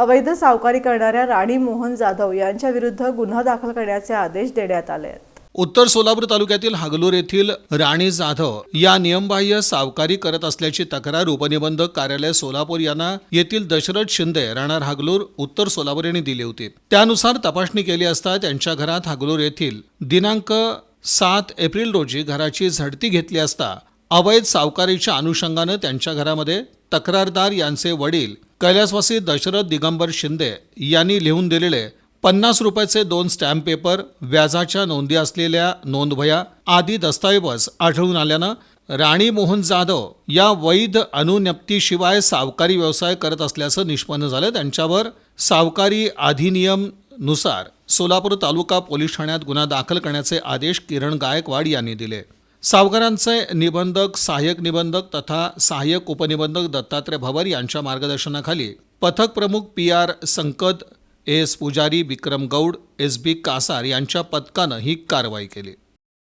अवैध सावकारी करणाऱ्या राणी मोहन जाधव यांच्या विरुद्ध गुन्हा दाखल करण्याचे आदेश देण्यात आले आहेत. उत्तर सोलापूर तालुक्यातील हागलूर येथील राणी जाधव या नियमबाह्य सावकारी करत असल्याची तक्रार उपनिबंधक कार्यालय सोलापूर यांना येथील दशरथ शिंदे राहणार हागलूर उत्तर सोलापूर यांनी दिली होती. त्यानुसार तपासणी केली असता त्यांच्या घरात हागलूर येथील दिनांक सात एप्रिल रोजी घराची झडती घेतली असता अवैध सावकारीच्या अनुषंगानं त्यांच्या घरामध्ये तक्रारदार यांचे वडील कैलासवासी दशरथ दिगंबर शिंदे यांनी लिहून दिलेले पन्नास रुपयाचे दोन स्टॅम्प पेपर व्याजाच्या नोंदी असलेल्या नोंदभया आदी दस्तऐवज आढळून आल्यानं राणी मोहन जाधव या वैध अनुज्ञप्तीशिवाय सावकारी व्यवसाय करत असल्याचं निष्पन्न झालं. त्यांच्यावर सावकारी अधिनियमनुसार सोलापूर तालुका पोलीस ठाण्यात गुन्हा दाखल करण्याचे आदेश किरण गायकवाड यांनी दिले. सावकारांचे निबंधक सहाय्यक निबंधक तथा सहाय्यक उपनिबंधक दत्तात्रय भवर यांच्या मार्गदर्शनाखाली पथक प्रमुख P R Sankat S Pujari Vikram Gaud S B Kasar यांच्या पथकानं ही कारवाई केली.